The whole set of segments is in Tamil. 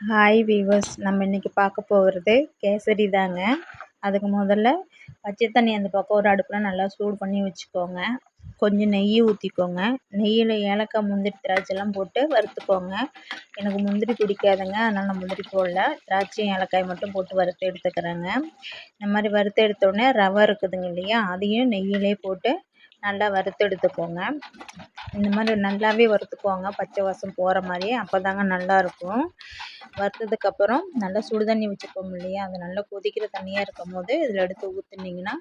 ஹாய் வீவர்ஸ் நம்ம இன்றைக்கி பார்க்க போகிறது கேசரி தாங்க. அதுக்கு முதல்ல பச்சை தண்ணி அந்த பக்கம் ஒரு அடுப்பில் நல்லா சூடு பண்ணி வச்சுக்கோங்க. கொஞ்சம் நெய் ஊற்றிக்கோங்க நெய்யில் ஏலக்காய் முந்திரி திராட்சைலாம் போட்டு வறுத்துக்கோங்க. எனக்கு முந்திரி பிடிக்காதுங்க. அதனால் நான் முந்திரி போடல. திராட்சையும் ஏலக்காய் மட்டும் போட்டு வறுத்து எடுத்துக்கிறேங்க. இந்த மாதிரி வறுத்து எடுத்தோடனே ரவை இருக்குதுங்க இல்லையா? அதையும் நெய்யிலே போட்டு நல்லா வறுத்து எடுத்துக்கோங்க. இந்த மாதிரி நல்லாவே வறுத்துக்கோங்க பச்சை வாசம் போகிற மாதிரி அப்போ தாங்க நல்லாயிருக்கும் வறுத்ததுக்கப்புறம் நல்லா சுடு தண்ணி வச்சுருப்போம் இல்லையா? அது நல்லா கொதிக்கிற தண்ணியாக இருக்கும் போது இதில் எடுத்து ஊற்றுனீங்கன்னா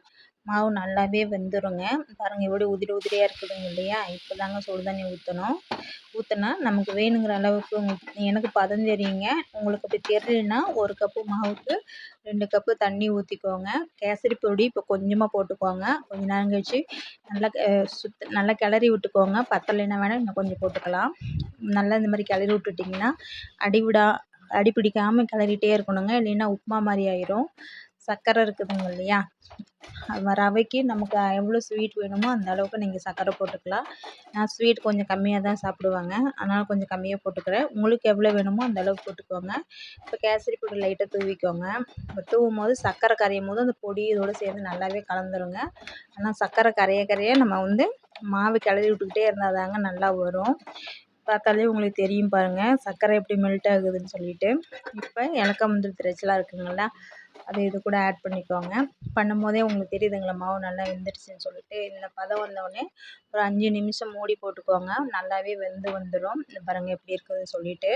மாவு நல்லாவே வெந்துருங்க. பாருங்கள் எப்படி உதிரி உதிரியாக இருக்குதுங்க இல்லையா? இப்போ தாங்க சுடு தண்ணி ஊற்றணும் ஊற்றினா நமக்கு வேணுங்கிற அளவுக்கு எனக்கு பதம் தெரியுங்க உங்களுக்கு அப்படி தெரியலனா ஒரு கப்பு மாவுக்கு ரெண்டு கப்பு தண்ணி ஊற்றிக்கோங்க கேசரி பொடி இப்போ கொஞ்சமாக போட்டுக்கோங்க. கொஞ்ச நேரம் கழிச்சு நல்லா சுத் நல்லா கிளறி விட்டுக்கோங்க. பத்தலைன்னா வேணால் இன்னும் கொஞ்சம் போட்டுக்கலாம். நல்லா இந்த மாதிரி கிளறி விட்டுட்டிங்கன்னா அடிவிடா அடி பிடிக்காமல் கிளறிட்டே இருக்கணுங்க. இல்லைன்னா உப்புமா மாதிரி ஆயிரும். சர்க்கரை இருக்குதுங்க இல்லையா? ரவைக்கு நமக்கு எவ்வளோ ஸ்வீட் வேணுமோ அந்த அளவுக்கு நீங்கள் சர்க்கரை போட்டுக்கலாம். நான் ஸ்வீட் கொஞ்சம் கம்மியாக தான் சாப்பிடுவாங்க. அதனால் கொஞ்சம் கம்மியாக போட்டுக்கிறேன். உங்களுக்கு எவ்வளோ வேணுமோ அந்த அளவுக்கு போட்டுக்கோங்க. இப்போ கேசரி பொடி லைட்டாக தூவிக்கோங்க. இப்போ தூவும் போது சர்க்கரை கரையும் போது அந்த பொடி இதோடு சேர்ந்து நல்லாவே கலந்துருங்க. ஆனால் சர்க்கரை கரைய கரைய நம்ம வந்து மாவு கிளறி விட்டுக்கிட்டே இருந்தால் தாங்க நல்லா வரும். பார்த்தாலே உங்களுக்கு தெரியும் பாருங்கள் சர்க்கரை எப்படி மெல்ட் ஆகுதுன்னு சொல்லிட்டு. இப்போ ஏலக்காய் முந்திரி திரைச்சலாக இருக்குங்களா? அதை இது கூட ஆட் பண்ணிக்கோங்க. பண்ணும் போதே உங்களுக்கு தெரியுதுங்களா மாவு நல்லா வெந்துடுச்சுன்னு சொல்லிட்டு இந்த பதம் வந்தோடனே ஒரு அஞ்சு நிமிஷம் மூடி போட்டுக்கோங்க. நல்லாவே வெந்து வந்துடும் இந்த பாருங்கள் எப்படி இருக்குதுன்னு சொல்லிட்டு.